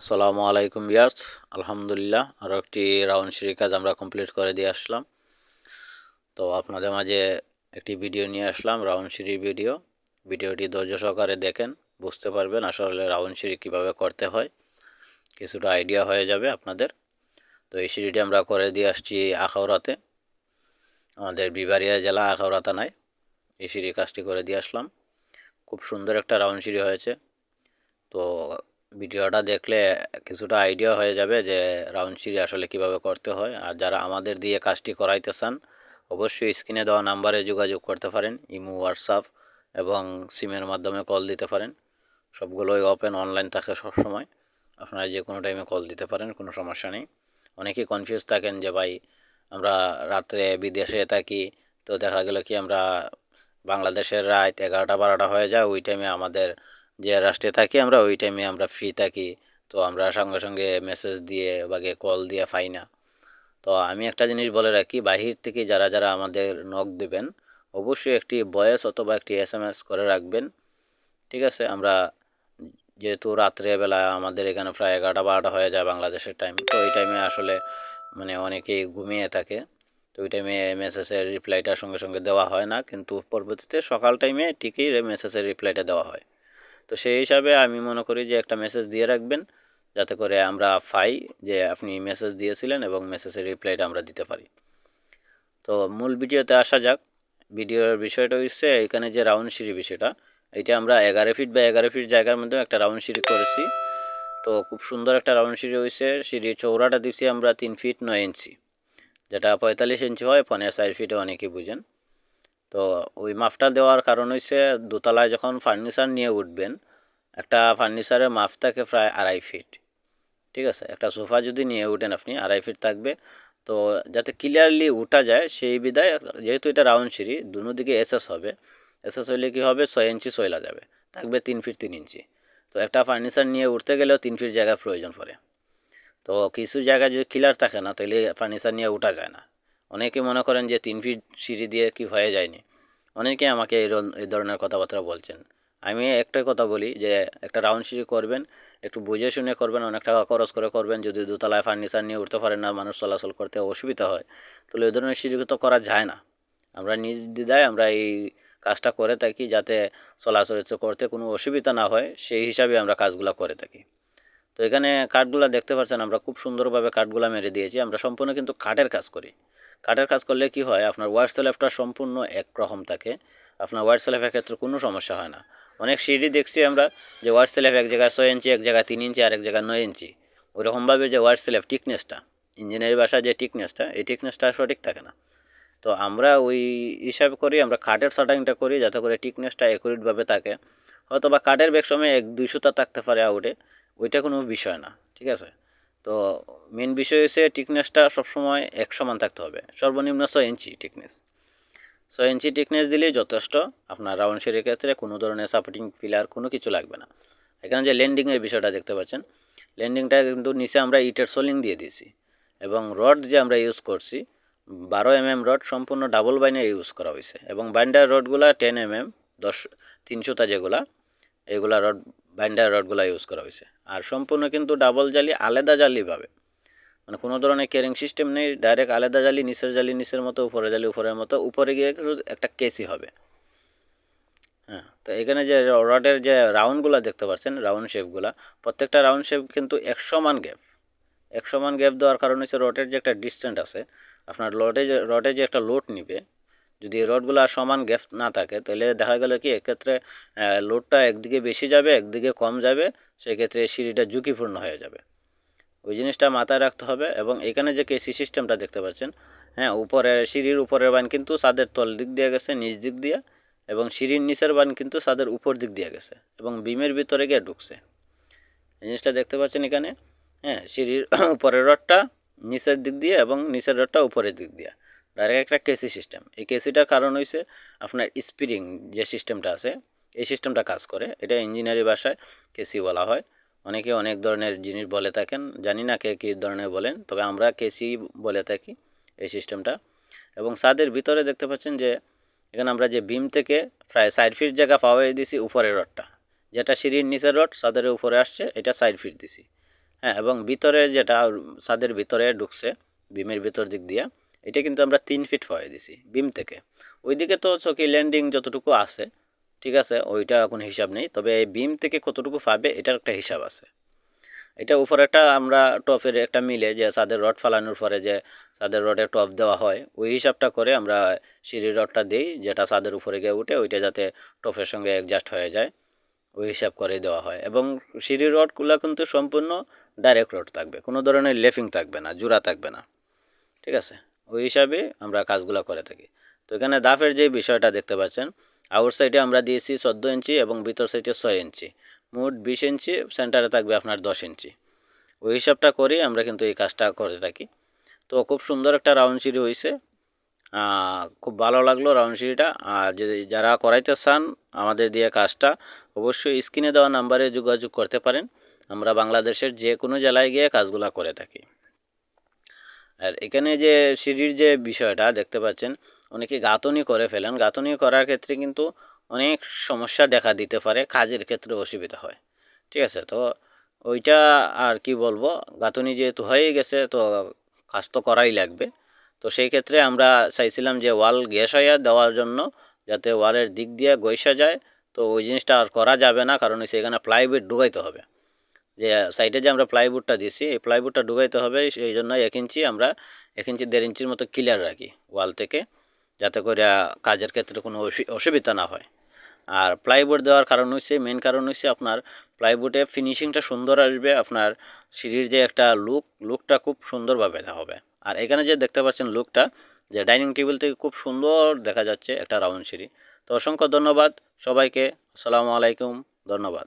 আসসালামু আলাইকুম ইয়ার্স আলহামদুলিল্লাহ আরও একটি রাউন্ড সিঁড়ির কাজ আমরা কমপ্লিট করে দিয়ে আসলাম। তো আপনাদের মাঝে একটি ভিডিও নিয়ে আসলাম, রাউন্ড সিঁড়ির ভিডিও। ভিডিওটি ধৈর্য সহকারে দেখেন, বুঝতে পারবেন আসলে রাউন্ড সিঁড়ি কীভাবে করতে হয়। কিছুটা আইডিয়া হয়ে যাবে আপনাদের। তো এই সিঁড়িটি আমরা করে দিয়ে আসছি আখাউড়াতে। আমাদের বিবারিয়া জেলা আখাউড়া থানায় এই সিঁড়ির কাজটি করে দিয়ে আসলাম। খুব সুন্দর একটা রাউন্ড সিঁড়ি হয়েছে। তো ভিডিওটা দেখলে কিছুটা আইডিয়া হয়ে যাবে যে রাউন্ড সিঁড়ি আসলে কীভাবে করতে হয়। আর যারা আমাদের দিয়ে কাজটি করাইতে চান, অবশ্যই স্ক্রিনে দেওয়া নাম্বারে যোগাযোগ করতে পারেন, ইমো হোয়াটসঅ্যাপ এবং সিমের মাধ্যমে কল দিতে পারেন। সবগুলোই ওপেন অনলাইন থাকে সবসময়। আপনারা যে কোনো টাইমে কল দিতে পারেন, কোনো সমস্যা নেই। অনেকেই কনফিউজ থাকেন যে, ভাই, আমরা রাত্রে বিদেশে থাকি, তো দেখা গেল কি আমরা বাংলাদেশের রাত এগারোটা, বারোটা হয়ে যায়, ওই টাইমে আমাদের যে রাষ্ট্রে থাকি আমরা, ওই টাইমে আমরা ফ্রি থাকি। তো আমরা সঙ্গে সঙ্গে মেসেজ দিয়ে বাগে কল দিয়ে পাই না। তো আমি একটা জিনিস বলে রাখি, বাহির থেকে যারা যারা আমাদের নখ দেবেন, অবশ্যই একটি ভয়েস অথবা একটি এস এম এস করে রাখবেন। ঠিক আছে? আমরা যেহেতু রাত্রেবেলা আমাদের এখানে প্রায় এগারোটা, বারোটা হয়ে যায় বাংলাদেশের টাইম তো ওই টাইমে আসলে মানে অনেকেই ঘুমিয়ে থাকে। তো ওই টাইমে মেসেজের রিপ্লাইটা সঙ্গে সঙ্গে দেওয়া হয় না, কিন্তু পরবর্তীতে সকাল টাইমে ঠিকই মেসেজের রিপ্লাইটা দেওয়া হয়। তো সেই হিসাবে আমি মনে করি যে একটা মেসেজ দিয়ে রাখবেন, যাতে করে আমরা পাই যে আপনি মেসেজ দিয়েছিলেন এবং মেসেজের রিপ্লাইটা আমরা দিতে পারি। তো মূল ভিডিওতে আসা যাক। ভিডিওর বিষয়টা হচ্ছে এখানে যে রাউন্ড সিঁড়ি বিষয়টা, এটা আমরা এগারো ফিট বা এগারো ফিট জায়গার মধ্যে একটা রাউন্ড সিঁড়ি করেছি। তো খুব সুন্দর একটা রাউন্ড সিঁড়ি হয়েছে। সিঁড়ির চৌড়াটা দিচ্ছি আমরা তিন ফিট নয় ইঞ্চি যেটা পঁয়তাল্লিশ ইঞ্চি হয়, পনেরো চার ফিটে অনেকেই বুঝেন। তো ওই মাপটা দেওয়ার কারণ হচ্ছে দোতলায় যখন ফার্নিচার নিয়ে উঠবেন, একটা ফার্নিচারের মাপ থাকে প্রায় আড়াই ফিট ঠিক আছে? একটা সোফা যদি নিয়ে উঠেন আপনি, আড়াই ফিট থাকবে। তো যাতে ক্লিয়ারলি উঠা যায়, সেই বিধায় যেহেতু এটা রাউন্ড সিঁড়ি, দুনো দিকে এসএস হবে। এসএস হইলে কী হবে? ছয় ইঞ্চি সইলা যাবে। থাকবে তিন ফিট তিন ইঞ্চি। তো একটা ফার্নিচার নিয়ে উঠতে গেলেও তিন ফিট জায়গা প্রয়োজন পড়ে। তো কিছু জায়গায় যদি ক্লিয়ার থাকে না তাহলে ফার্নিচার নিয়ে উঠা যায় না। অনেকে মনে করেন যে তিন ফিট সিঁড়ি দিয়ে কি হয়ে যায়নি। অনেকে আমাকে এই ধরনের কথাবার্তা বলছেন। আমি একটাই কথা বলি যে একটা রাউন্ড সিঁড়ি করবেন, একটু বুঝে শুনে করবেন, অনেক টাকা খরচ করে করবেন, যদি দোতলায় ফার্নিচার নিয়ে উঠতে পারেন না, মানুষ চলাচল করতে অসুবিধা হয়, তাহলে ওই ধরনের সিঁড়ি তো করা যায় না। আমরা নিজ দিদায় আমরা এই কাজটা করে থাকি যাতে চলাচল করতে কোনো অসুবিধা না হয়, সেই হিসাবে আমরা কাজগুলো করে থাকি। তো এখানে কাঠগুলা দেখতে পাচ্ছেন, আমরা খুব সুন্দরভাবে কাঠগুলা মেরে দিয়েছি, আমরা সম্পূর্ণ কিন্তু কাঠের কাজ করি। কাঠের কাজ করলে কি হয়? আপনার ওয়ার সেলেফটা সম্পূর্ণ একরকম থাকে। আপনার ওয়ার সেলেফের ক্ষেত্রে কোনো সমস্যা হয় না। অনেক সিঁড়ি দেখছি আমরা যে ওয়ার সেলেফ এক জায়গায় ছয় ইঞ্চি, এক জায়গায় তিন ইঞ্চি আর এক জায়গায় নয় ইঞ্চি। ওইরকমভাবে যে ওয়ার সেলেফ টিকনেসটা ইঞ্জিনিয়ারি বাসা যে টিকনেসটা এই টিকনেসটা সঠিক থাকে না। তো আমরা ওই হিসাব করি, আমরা কাঠের শাটারিংটা করি যাতে করে টিকনেসটা একুরেটভাবে থাকে। হয়তো বা কাঠের বেগ সময় এক দুই সুতা থাকতে পারে আউটে, ওইটা কোনো বিষয় না। ঠিক আছে? তো মেন বিষয় হচ্ছে টিকনেসটা সবসময় এক সমান থাকতে হবে। সর্বনিম্ন ছয় ইঞ্চি টিকনেস ছয় ইঞ্চি টিকনেস দিলেই যথেষ্ট, আপনার রাউন্ড শেরের ক্ষেত্রে কোনো ধরনের সাপোর্টিং পিলার কোনো কিছু লাগবে না। এখানে যে ল্যান্ডিংয়ের বিষয়টা দেখতে পাচ্ছেন ল্যান্ডিংটা কিন্তু নিচে আমরা ইটের সোলিং দিয়ে দিয়েছি এবং রড যে আমরা ইউজ করছি, বারো এম এম রড সম্পূর্ণ ডাবল বাইনের ইউজ করা হয়েছে এবং বাইন্ডার রডগুলা টেন এম এম দশ তিনশোটা যেগুলা, এগুলা রড বাইন্ডার রডগুলো ইউজ করা হয়েছে। আর সম্পূর্ণ কিন্তু ডাবল জালি, আলাদা জালিভাবে মানে কোনো ধরনের কেরিং সিস্টেম নেই ডাইরেক্ট আলাদা জালি, নিচের জালি, নিচের মতো উপরে জালি, উপরের মতো, উপরে গিয়ে একটা কেসি হবে। হ্যাঁ তো এখানে যে রডের যে রাউন্ডগুলো দেখতে পাচ্ছেন রাউন্ড শেপগুলো প্রত্যেকটা রাউন্ড শেপ কিন্তু একশো মান গ্যাপ একশো মান গ্যাপ দেওয়ার কারণ হচ্ছে রডের যে একটা ডিস্টেন্ট আছে, আপনার রডে যে রডে যে একটা লোড নিবে যদি রডগুলো সমান গ্যাপ না থাকে, তাহলে দেখা গেল কি, এক্ষেত্রে লোডটা একদিকে বেশি যাবে, একদিকে কম যাবে, সেক্ষেত্রে সিঁড়িটা ঝুঁকিপূর্ণ হয়ে যাবে। ওই জিনিসটা মাথায় রাখতে হবে এবং এখানে যে কেসি সিস্টেমটা দেখতে পাচ্ছেন হ্যাঁ উপরে, সিঁড়ির উপরের বান কিন্তু ছাদের তল দিক দিয়ে গেছে, নিচ দিক দিয়ে, এবং সিঁড়ির নিচের বান কিন্তু ছাদের উপর দিক দিয়ে গেছে, এবং বিমের ভিতরে গিয়ে ঢুকছে। এই জিনিসটা দেখতে পাচ্ছেন এখানে হ্যাঁ সিঁড়ির উপরের রডটা নিচের দিক দিয়ে এবং নিচের রডটা উপরের দিক দিয়ে। ডাইরেক্ট একটা কেসি সিস্টেম এই কেসিটার কারণ হয়েছে আপনার স্পিরিং যে সিস্টেমটা আছে, এই সিস্টেমটা কাজ করে। এটা ইঞ্জিনিয়ারি ভাষায় কেসি বলা হয়। অনেকে অনেক ধরনের জিনিস বলে থাকেন। জানি না কে কী ধরনের বলেন, তবে আমরা কেসি বলে থাকি এই সিস্টেমটা এবং ছাদের ভিতরে দেখতে পাচ্ছেন যে, এখানে আমরা যে বিম থেকে প্রায় সাইড ফিট জায়গা পাওয়াই দিছি উপরের রডটা। যেটা সিঁড়ির নিচের রড সাদের উপরে আসছে, এটা সাইড ফিট দিছি। হ্যাঁ এবং ভিতরে যেটা ছাদের ভিতরে ঢুকছে বিমের ভিতর দিক দিয়ে এটা কিন্তু আমরা তিন ফিট হয়ে দিছি, বিম থেকে। ওইদিকে তো চকি ল্যান্ডিং যতটুকু আছে, ঠিক আছে, ওইটা এখন হিসাব নেই, তবে বিম থেকে কতটুকু পাবে এটার একটা হিসাব আছে। এটা উপরেটা আমরা টপের একটা মিলে যে ছাদের রড ফালানোর পরে যে ছাদের রডে টপ দেওয়া হয়, ওই হিসাবটা করে আমরা সিঁড়ির রডটা দিই, যেটা ছাদের উপরে গিয়ে উঠে ওইটা যাতে টপের সঙ্গে অ্যাডজাস্ট হয়ে যায়, ওই হিসাব করে দেওয়া হয়। এবং সিঁড়ির রডগুলো কিন্তু সম্পূর্ণ ডাইরেক্ট রড থাকবে, কোনো ধরনের লেফিং থাকবে না, জোড়া থাকবে না, ঠিক আছে? ওই হিসাবে আমরা কাজগুলো করে থাকি। তো এখানে দাফের যে বিষয়টা দেখতে পাচ্ছেন, আউট সাইডে আমরা দিয়েছি চোদ্দ ইঞ্চি এবং ভিতর সাইডে ছয় ইঞ্চি। মোট বিশ ইঞ্চি, সেন্টারে থাকবে আপনার দশ ইঞ্চি। ওই হিসাবটা করি আমরা কিন্তু এই কাজটা করে থাকি। তো খুব সুন্দর একটা রাউন্ড সিঁড়ি হয়েছে খুব ভালো লাগল রাউন্ড সিঁড়িটা। আর যদি যারা করাইতে চান আমাদের দিয়ে কাজটা, অবশ্যই স্ক্রিনে দেওয়া নাম্বারে যোগাযোগ করতে পারেন। আমরা বাংলাদেশের যে কোনো জেলায় গিয়ে কাজগুলো করে থাকি। আর এখানে যে সিঁড়ির যে বিষয়টা দেখতে পাচ্ছেন, অনেকে গাঁথনি করে ফেলেন। গাঁথনি করার ক্ষেত্রে কিন্তু অনেক সমস্যা দেখা দিতে পারে, কাজের ক্ষেত্রে অসুবিধা হয়। ঠিক আছে? তো ওইটা আর কি বলব? গাঁথনি যেহেতু হয়ে গেছে, তো কাজ তো করাই লাগবে। তো সেই ক্ষেত্রে আমরা চাইছিলাম যে ওয়াল গ্যাস হইয়া দেওয়ার জন্য, যাতে ওয়ালের দিক দিয়ে গৈসা যায়। তো ওই জিনিসটা আর করা যাবে না, কারণ সেখানে প্লাইউড ঢুকাইতে হবে। যে সাইডে যে আমরা প্লাইউডটা দিছি এই প্লাইউডটা ডুবাইতে হবে, সেই জন্য এক ইঞ্চি আমরা এক ইঞ্চি, দেড় ইঞ্চির মতো ক্লিয়ার রাখি ওয়াল থেকে, যাতে করে কাজের ক্ষেত্রে কোনো অসুবিধা না হয়। আর প্লাইবোর্ড দেওয়ার কারণ হচ্ছে মেন কারণ হচ্ছে আপনার প্লাইবোর্ডে ফিনিশিংটা সুন্দর আসবে, আপনার সিঁড়ির যে একটা লুক লুকটা খুব সুন্দরভাবে হবে। আর এখানে যে দেখতে পাচ্ছেন লুকটা যে ডাইনিং টেবিল থেকে খুব সুন্দর দেখা যাচ্ছে একটা রাউন্ড সিঁড়ি। তো অসংখ্য ধন্যবাদ, সবাইকে আসসালামু আলাইকুম, ধন্যবাদ।